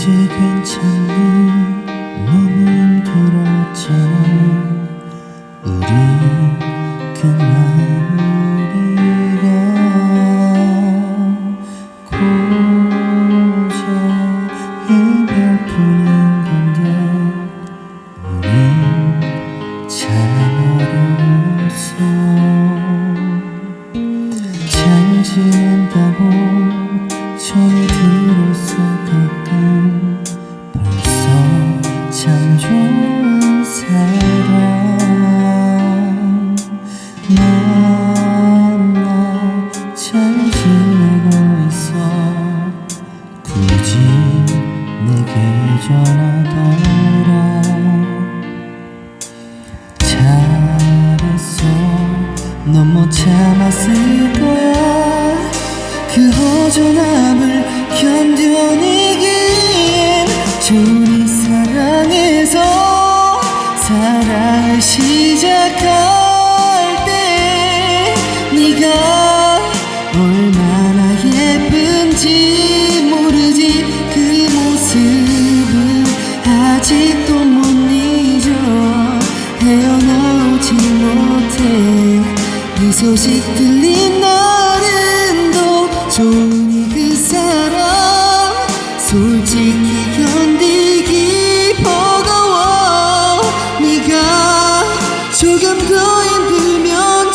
이제 괜찮니 너무 힘들었잖아. 우리 그만 우리가 고작 이별 뿐인 건데 우리 잘 알았어 잘 지낸다고 전해 들었어 전하더라 잘했어 참았을 거야. 그 허전함을 견뎌내기엔 좋은 이 사랑에서 사랑을 시작할 아직도 못 잊어 헤어나오지 못해. 네 소식 들린 날은 더 좋으니 그 사람 솔직히 견디기 버거워. 네가 조금 더 힘들면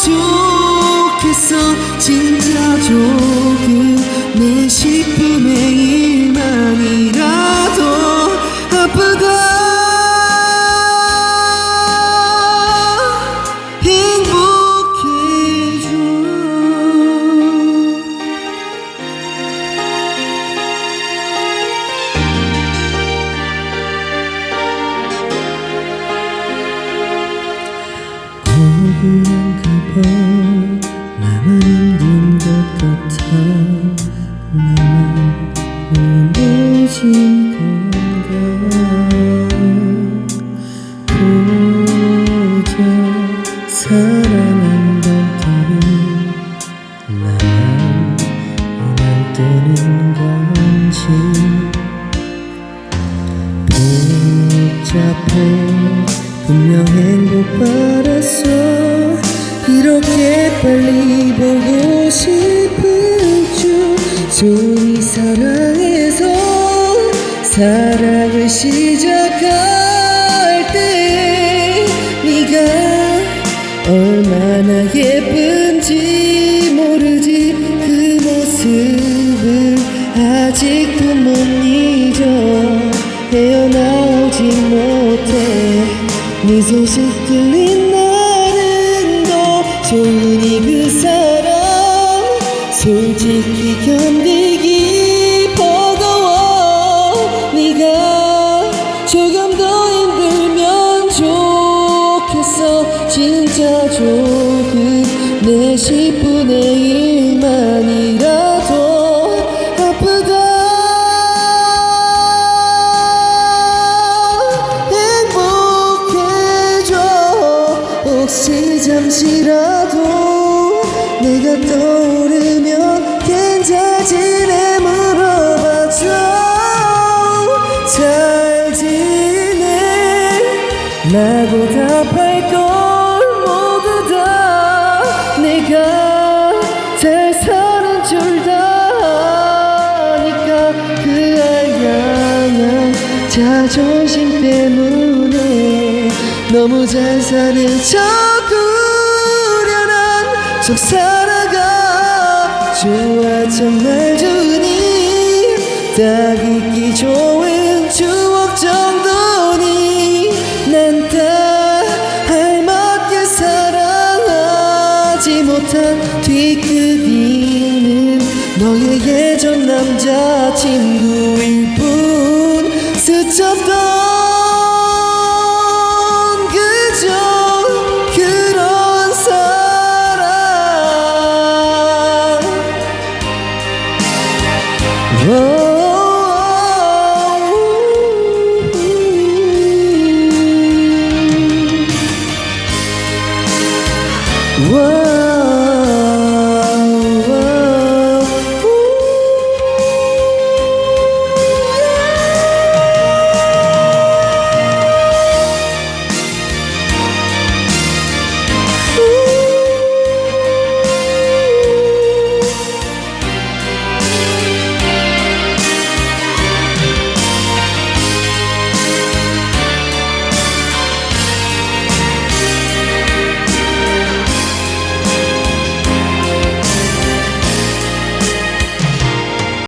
좋겠어. 진짜 조금 내 10분 나만 힘든 것 같아 나만 우울해진 건가 고작 사랑한던 따위 나만 안 뜨는 건지 복잡해 분명 행복 받았어 이렇게 빨리 보고 싶은 줄이 사랑에서 사랑을 시작할 때 네가 얼마나 예쁜지 모르지. 그 모습을 아직도 못 잊어 헤어나오지 못해. 네 소식 들린 날은 더 좋으니 그 사람 솔직히 견디기 버거워. 네가 조금 더 힘들면 좋겠어. 진짜 조금 내 10분의 1 잠시라도 내가 떠오르면 괜찮지네 물어봐줘. 잘 지내. 라고 답할 걸 모두 다 내가 잘 사는 줄다 아니까 그 알량한 자존심 때문에 너무 잘 사는 척 우려난 척 살아가 좋아 정말 좋으니 딱 잊기 좋은 추억 정도니 난 다 알맞게 사랑하지 못한 뒤끝이는 너의 예전 남자친구일 뿐. 스쳤던